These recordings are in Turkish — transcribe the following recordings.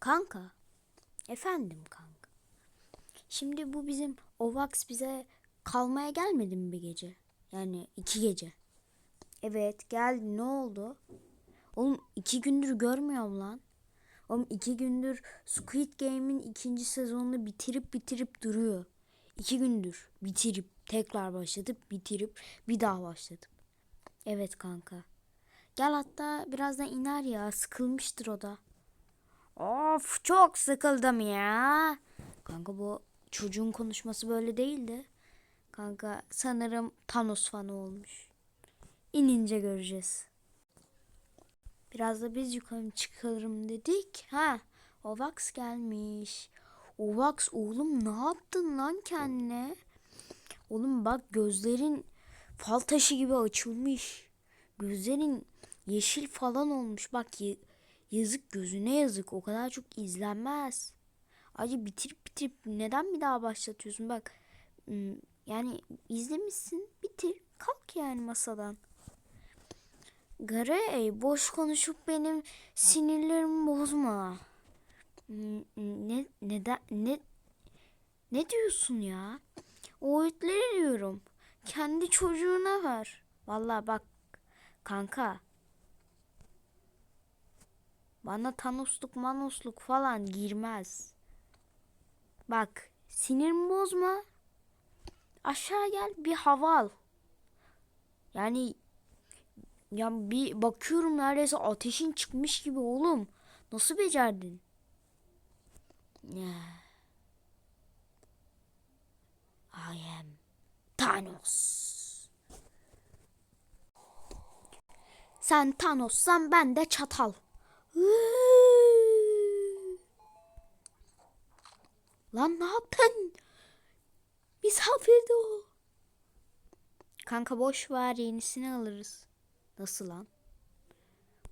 Kanka. Efendim kanka. Şimdi bu bizim Ovax bize kalmaya gelmedi mi bir gece? Yani iki gece. Evet geldi ne oldu? Oğlum iki gündür görmüyorum lan. Oğlum iki gündür Squid Game'in ikinci sezonunu bitirip bitirip duruyor. İki gündür bitirip tekrar başlatıp bitirip bir daha başlatıp. Evet kanka. Gel hatta birazdan iner ya sıkılmıştır o da. Of çok sıkıldım ya. Kanka bu çocuğun konuşması böyle değildi. Kanka sanırım Thanos fanı olmuş. İnince göreceğiz. Biraz da biz yukarı çıkalım dedik. Ha, Ovax gelmiş. Ovax oğlum ne yaptın lan kendine? Oğlum bak gözlerin fal taşı gibi açılmış. Gözlerin yeşil falan olmuş. Bak yazık gözüne yazık. O kadar çok izlenmez. Acı bitirip bitirip neden bir daha başlatıyorsun? Bak yani izlemişsin bitir kalk yani masadan. Grey boş konuşup benim sinirlerimi bozma. Ne neden ne ne diyorsun ya? O öğütleri diyorum. Kendi çocuğuna ver. Vallahi bak kanka. Bana Thanos'luk manos'luk falan girmez. Bak sinirimi bozma. Aşağı gel bir hava al. Yani ya bir bakıyorum neredeyse ateşin çıkmış gibi oğlum. Nasıl becerdin? I am Thanos. Sen Thanos'san ben de çatal. Lan ne yaptın? Misafirdi o. Kanka boş ver yenisini alırız. Nasıl lan?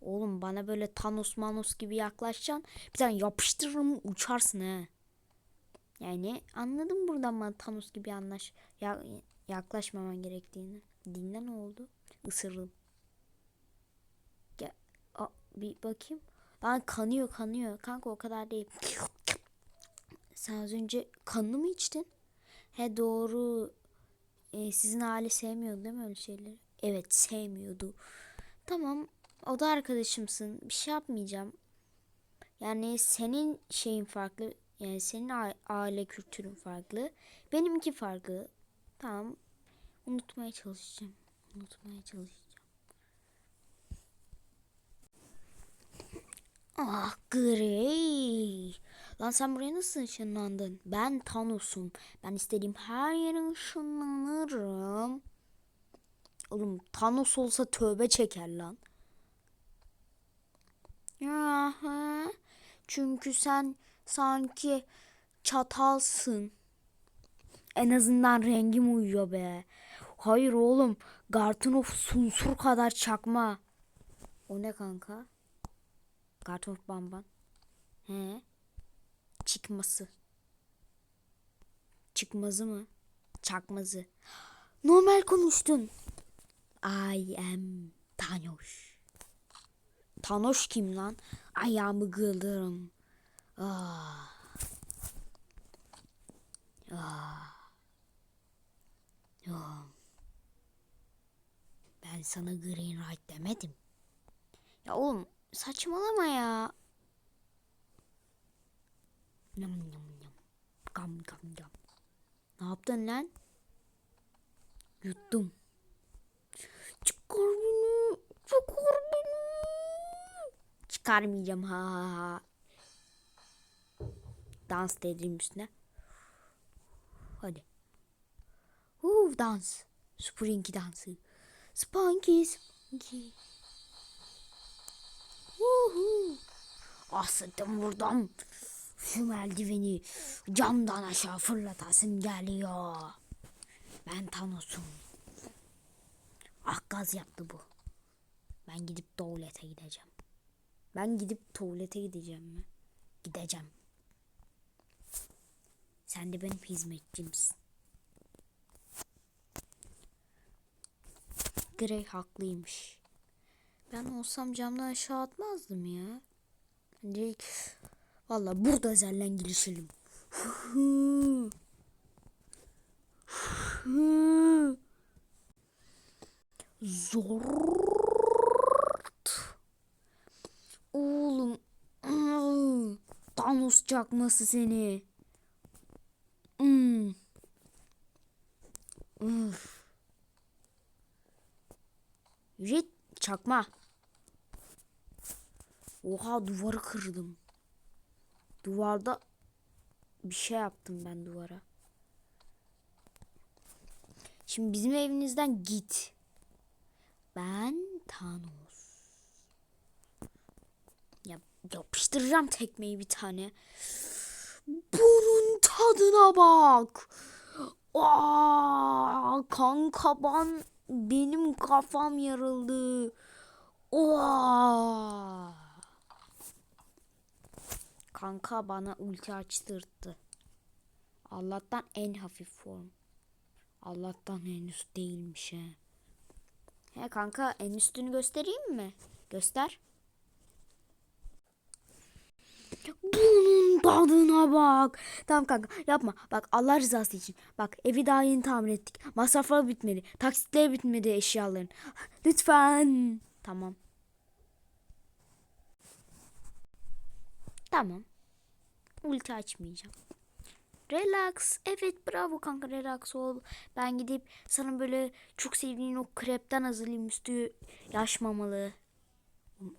Oğlum bana böyle Thanos Manos gibi yaklaşacaksın. Bir tane yapıştırırım uçarsın he. Yani anladım buradan bana Thanos gibi anlaş ya, yaklaşmaman gerektiğini. Dinle ne oldu? Isırırım. Gel. Aa, bir bakayım. Lan kanıyor kanıyor. Kanka o kadar değil. Sen az önce kanını mı içtin? He doğru. Ee, sizin aile sevmiyordu değil mi öyle şeyleri? Evet sevmiyordu. Tamam o da arkadaşımsın. Bir şey yapmayacağım. Yani senin şeyin farklı. Yani senin aile kültürün farklı. Benimki farklı. Tamam. Unutmaya çalışacağım. Unutmaya çalışacağım. Ah Grey. Lan sen buraya nasıl ışınlandın? Ben Thanos'um. Ben istediğim her yere ışınlanırım. Oğlum Thanos olsa tövbe çeker lan. Aha. Çünkü sen sanki çatalsın. En azından rengim uyuyor be. Hayır oğlum. Gartonov sunsur kadar çakma. O ne kanka? Gartonov bamban. He. Çıkması. Çıkmazı mı? Çakmazı. Normal konuştun. I am Thanos. Thanos kim lan? Ayağımı kıldırım. Ah. Ah. Ah. Ben sana green light demedim. Ya oğlum saçmalama ya. Yam yam yam. Gam gam gam. Ne yaptın lan? Yuttum. Çıkar beni. Çıkar beni. Çıkarmayacağım ha ha ha. Dans dedim üstüne. Hadi. Uuu dans. Springy dansı. Spunky Spunky. Asıttım buradan. Şu meldiveni camdan aşağı fırlatasım geliyor. Ben Thanos'um. Gaz yaptı bu. Ben gidip tuvalete gideceğim. Ben gidip tuvalete gideceğim mi? Gideceğim. Sen de benim hizmetçimsin. Grey haklıymış. Ben olsam camdan aşağı atmazdım ya. Direkt Valla burada zellen girişelim. Zort. Oğlum. Thanos çakması seni. Hmm. Üf. Yürü çakma. Oha duvarı kırdım. Duvarda bir şey yaptım ben duvara. Şimdi bizim evimizden git. Ben Thanos. Ya yapıştıracağım tekmeyi bir tane. Bunun tadına bak. Aa, kanka ben benim kafam yarıldı. Oha. Kanka bana ulti açtırdı. Allah'tan en hafif form. Allah'tan en üst değilmiş he. He kanka en üstünü göstereyim mi? Göster. Bunun tadına bak. Tamam kanka yapma. Bak Allah rızası için. Bak evi daha yeni tamir ettik. Masraflar bitmedi. Taksitler bitmedi eşyaların. Lütfen. Tamam. Tamam. Ulti açmayacağım. Relax. Evet bravo kanka relax ol. Ben gidip sana böyle çok sevdiğin o krepten hazırlayayım üstü yaş mamalı.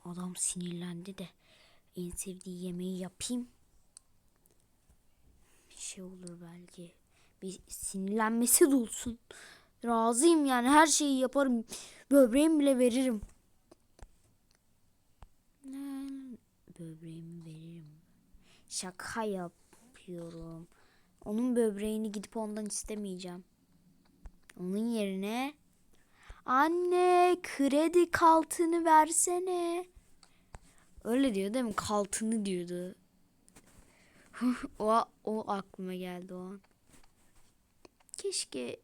Adam sinirlendi de en sevdiği yemeği yapayım. Bir şey olur belki. Bir sinirlenmesi de olsun. Razıyım yani her şeyi yaparım. Böbreğimi bile veririm. Böbreğimi. Şaka yapıyorum. Onun böbreğini gidip ondan istemeyeceğim. Onun yerine anne kredi kaltını versene. Öyle diyor değil mi? Kaltını diyordu. o, o aklıma geldi o an. Keşke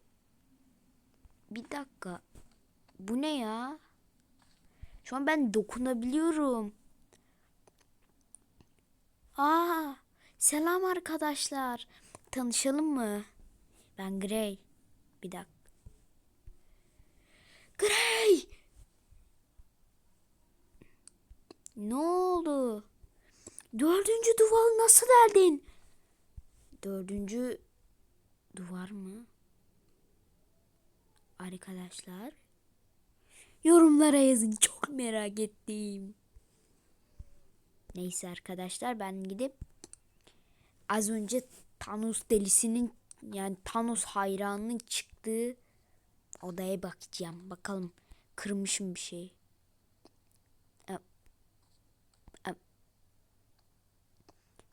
bir dakika. Bu ne ya? Şu an ben dokunabiliyorum. Aa, selam arkadaşlar. Tanışalım mı? Ben Grey. Bir dakika. Grey! Ne oldu? Dördüncü duvarı nasıl deldin? Dördüncü duvar mı? Arkadaşlar. Yorumlara yazın. Çok merak ettim. Neyse arkadaşlar ben gidip az önce Thanos delisinin yani Thanos hayranının çıktığı odaya bakacağım. Bakalım kırmışım bir şey.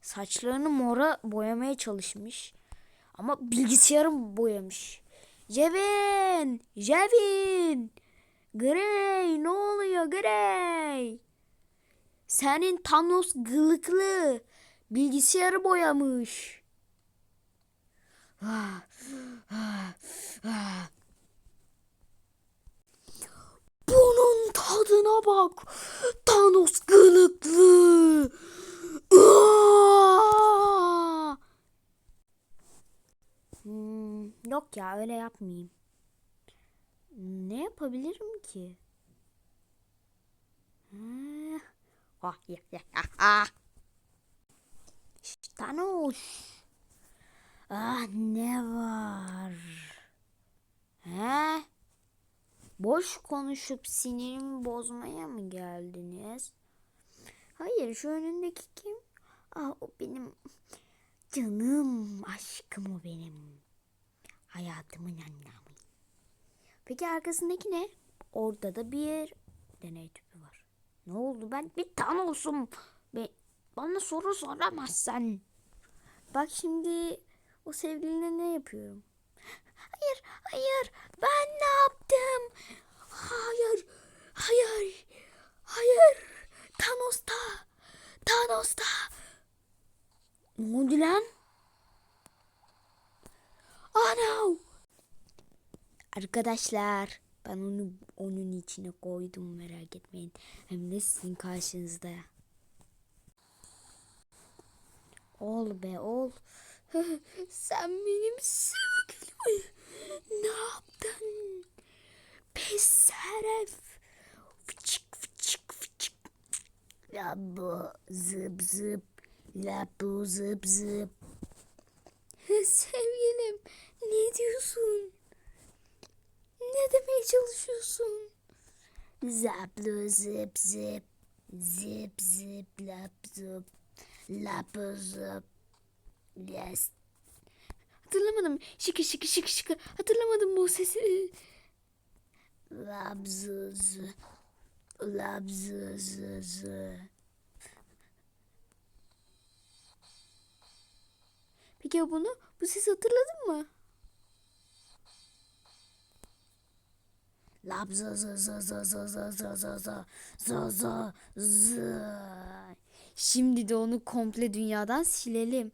Saçlarını mora boyamaya çalışmış. Ama bilgisayarım boyamış. Jevin! Jevin! Grey! Ne oluyor Grey? Senin Thanos gılıklı bilgisayarı boyamış. Bunun tadına bak. Thanos gılıklı. Hmm, yok ya öyle yapmayayım. Ne yapabilirim ki? Ha. Ya, ya, ah. Şşt, Thanos. Ah ne var? He? Boş konuşup sinirimi bozmaya mı geldiniz? Hayır şu önündeki kim? Ah o benim canım aşkım o benim. Hayatımın anlamı. Peki arkasındaki ne? Orada da bir deney. Ne oldu ben bir Thanos'um. Be bana soru soramazsın. Bak şimdi o sevgiline ne yapıyorum? Hayır, hayır. Ben ne yaptım? Hayır, hayır, hayır. Thanos'ta, Thanos'ta. Ne oldu lan? Ana! Arkadaşlar, ben onu onun içine koydum merak etmeyin. Hem de sizin karşınızda. Ol be ol. Sen benim sevgilim. Ne yaptın? Pes herif. Fıçık fıçık fıçık. La bu zıp zıp. La bu zıp zıp. Sevgilim ne diyorsun? Ne demeye çalışıyorsun? Zaplı zıp zıp. Zıp zıp lap zıp. Lap zıp. Yes. Hatırlamadım. Şıkı şıkı şıkı şıkı. Hatırlamadım bu sesi. Lap zı. Lap zı. Peki ya bunu? Bu sesi hatırladın mı? Lap zı zı zı zı zı zı zı zı zı zı zı zı. Şimdi de onu komple dünyadan silelim.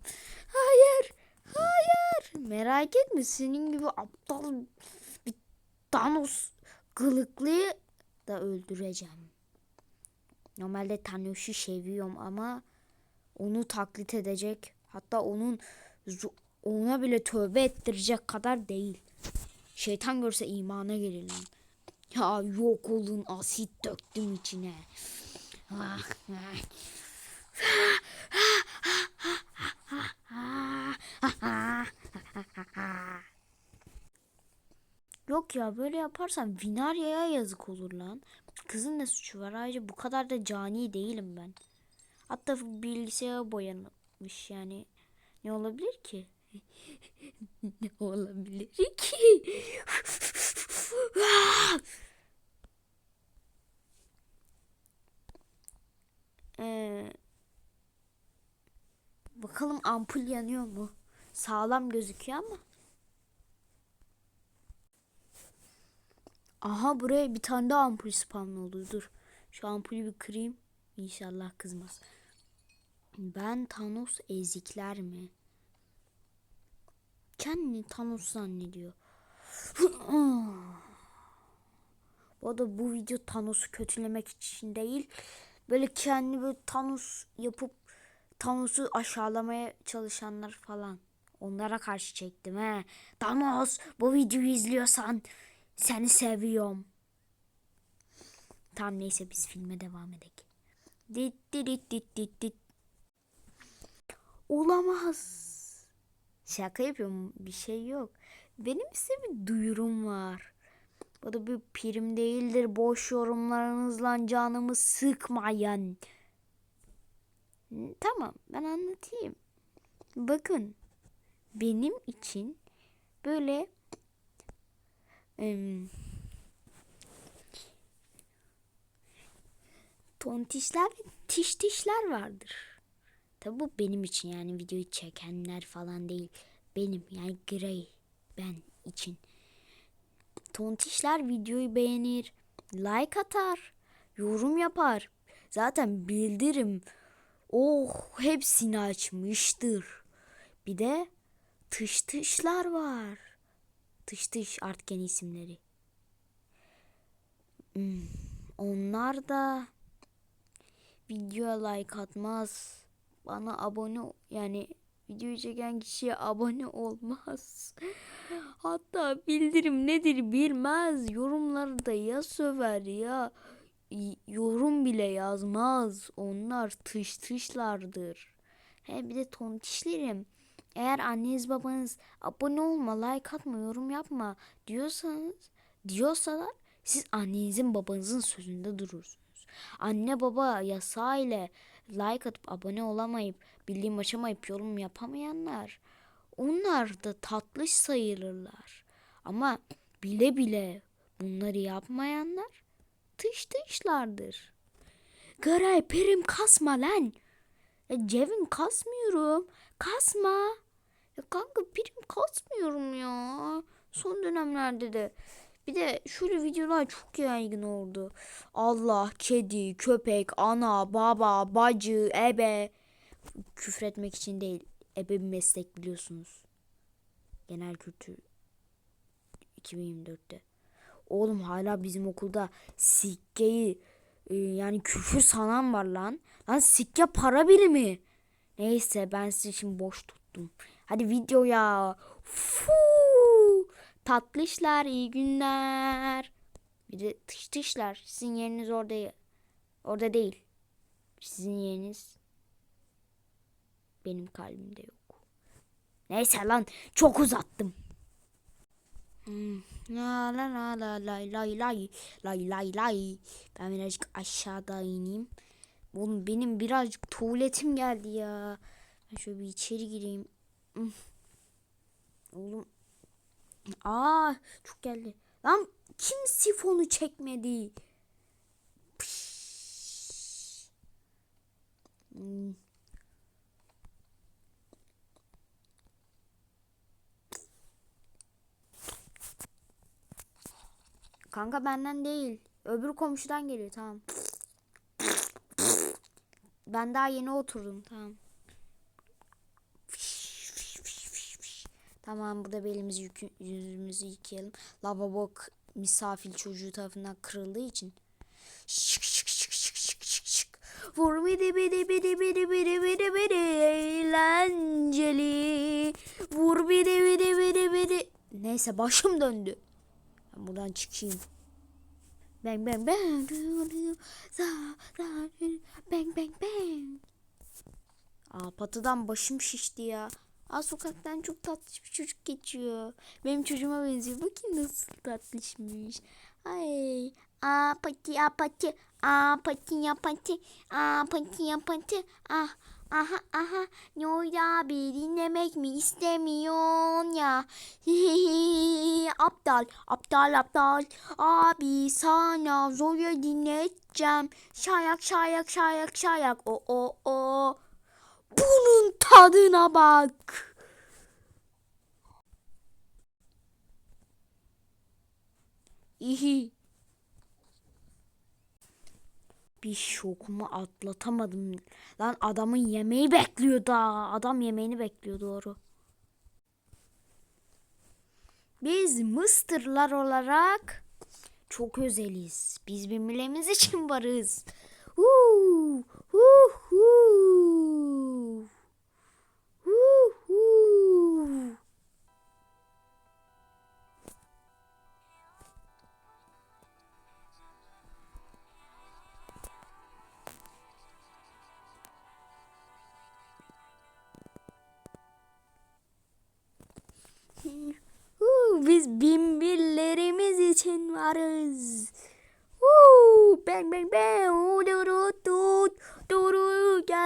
Hayır, hayır. Merak etme senin gibi aptal bir Thanos kılıklıyı da öldüreceğim. Normalde Thanos'u seviyorum ama onu taklit edecek hatta onun ona bile tövbe ettirecek kadar değil. Şeytan görse imana gelir lan. Ya yok olun asit döktüm içine. Ah, ah. Yok ya böyle yaparsam Vinarya'ya yazık olur lan. Kızın ne suçu var? Ayrıca bu kadar da cani değilim ben. Hatta bilgisayara boyanmış yani. Ne olabilir ki? ne olabilir ki? Ee, bakalım ampul yanıyor mu? Sağlam gözüküyor ama. Aha buraya bir tane daha ampul spamlı oldu. Dur. Şu ampulü bir kırayım. İnşallah kızmaz. Ben Thanos ezikler mi? Kendini Thanos zannediyor. Bu da bu video Thanos'u kötülemek için değil. Böyle kendi böyle Thanos yapıp Thanos'u aşağılamaya çalışanlar falan. Onlara karşı çektim he. Thanos bu videoyu izliyorsan seni seviyorum. Tamam neyse biz filme devam edelim. Dit dit dit dit dit. Olamaz. Şaka yapıyorum bir şey yok. Benim size bir duyurum var. Bu da bir prim değildir. Boş yorumlarınızla canımı sıkmayın. Tamam ben anlatayım. Bakın benim için böyle em, tontişler ve tiştişler vardır. Tabi bu benim için yani videoyu çekenler falan değil. Benim yani Grey ben için. Tontişler videoyu beğenir, like atar, yorum yapar. Zaten bildirim oh hepsini açmıştır. Bir de tış tışlar var. Tış tış artık yeni isimleri. Hmm, Onlar da videoya like atmaz. Bana abone yani videoyu çeken kişiye abone olmaz. Hatta bildirim nedir bilmez. Yorumları da ya söver ya yorum bile yazmaz. Onlar tış tışlardır. He bir de tontişlerim. Eğer anneniz babanız abone olma, like atma, yorum yapma diyorsanız diyorsalar siz annenizin babanızın sözünde durursunuz. Anne baba yasağı ile like atıp abone olamayıp bildiğim açamayıp yorum yapamayanlar onlar da tatlış sayılırlar. Ama bile bile bunları yapmayanlar tış tışlardır. Garay perim kasma lan. Ya Cevin kasmıyorum. Kasma. Ya kanka prim kasmıyorum ya. Son dönemlerde de. Bir de şöyle videolar çok yaygın oldu. Allah, kedi, köpek, ana, baba, bacı, ebe. Küfretmek için değil. Ebe bir meslek biliyorsunuz. Genel kültür 2024'te. Oğlum hala bizim okulda sikkeyi e, yani küfür sanan var lan. Lan sikke para birimi. Neyse ben sizi şimdi boş tuttum. Hadi videoya. Fuu. Tatlışlar iyi günler. Bir de tış tışlar. Sizin yeriniz orada orada değil. Sizin yeriniz benim kalbimde yok. Neyse lan çok uzattım. Hmm. La la la la lay lay lay lay lay lay. Ben birazcık aşağıda ineyim. Oğlum benim birazcık tuvaletim geldi ya. Ben şöyle bir içeri gireyim. Hmm. Oğlum. Aa çok geldi. Lan kim sifonu çekmedi? Pişt. Hmm. Kanka benden değil. Öbür komşudan geliyor tamam. Ben daha yeni oturdum tamam. Tamam burada belimizi yükü- yüzümüzü yıkayalım. Lavabo misafir çocuğu tarafından kırıldığı için. Şık şık şık şık şık şık şık. Vur bidi bidi bidi bidi bidi bidi bidi eğlenceli. Vur bidi bidi bidi bidi. Neyse başım döndü. Ben buradan çıkayım. Bang bang bang. Bang bang bang. Aa patıdan başım şişti ya. Aa sokaktan çok tatlış bir çocuk geçiyor. Benim çocuğuma benziyor. Bakayım nasıl tatlışmış. Ay. Aa pati ya pati. Aa pati ya pati. Aa pati ya pati. Ah. Aha aha ne oldu abi dinlemek mi istemiyorsun ya aptal aptal aptal abi sana zoya dinleteceğim şayak şayak şayak şayak o o o bunun tadına bak İhi. Bir şokumu atlatamadım. Lan adamın yemeği bekliyor da. Adam yemeğini bekliyor doğru. Biz Mıstırlar olarak çok özeliz. Biz birbirlerimiz için varız. Huu, hu,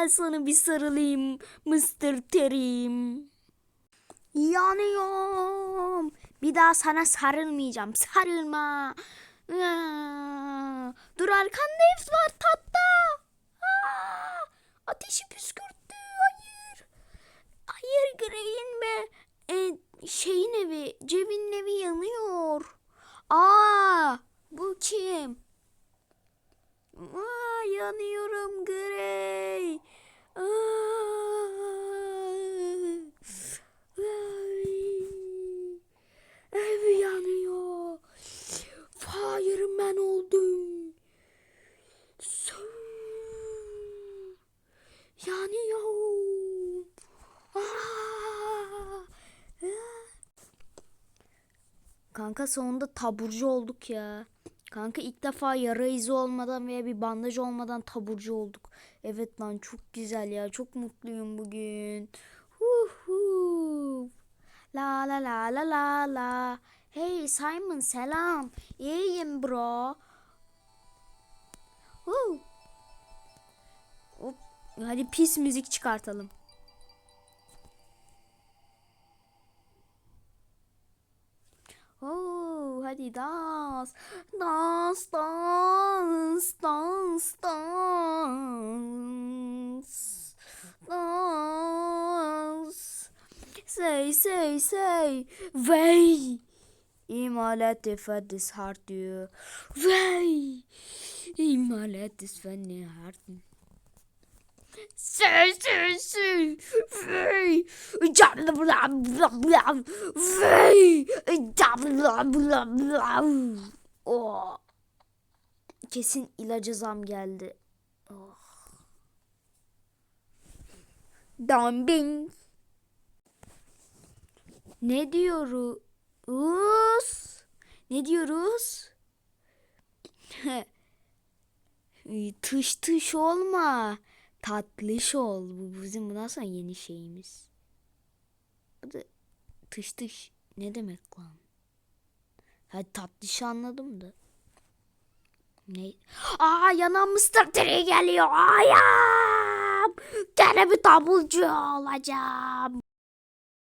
gel sana bir sarılayım. Mr. Terim. Yanıyorum. Bir daha sana sarılmayacağım. Sarılma. Dur arkanda ev var tatta. Aa, Ateşi püskürttü. Hayır. Hayır Grey'in be. E, şeyin evi, Cebin evi yanıyor. Aa, bu kim? Aa, yanıyorum Grey. Ay, ev yanıyor. Fireman oldum. Yanıyorum. Aa! Kanka sonunda taburcu olduk ya. Kanka ilk defa yara izi olmadan veya bir bandaj olmadan taburcu olduk. Evet lan çok güzel ya. Çok mutluyum bugün. Hu hu. La la la la la la. Hey Simon selam. İyiyim bro. Hu. Hop. Hadi pis müzik çıkartalım. Hadi dans. Dans, dans, dans, dans. Dans. Say, say, say. Vey. İmalat efendis hart diyor. Vey. İmalat efendis hart. Say, say, say. Vey. Bla bla bla bla. Vey. Bla bla bla. Oh. Kesin ilaca zam geldi. Oh. Dombing. Ne diyoruz? Ne diyoruz? Tış tış olma. Tatlış ol. Bu bizim bundan sonra yeni şeyimiz. Adı tış tış ne demek lan? Hadi tatlış anladım da. Ne? Aa yanan Mr. Tree geliyor. Ayağım. Gene bir tabulcu olacağım.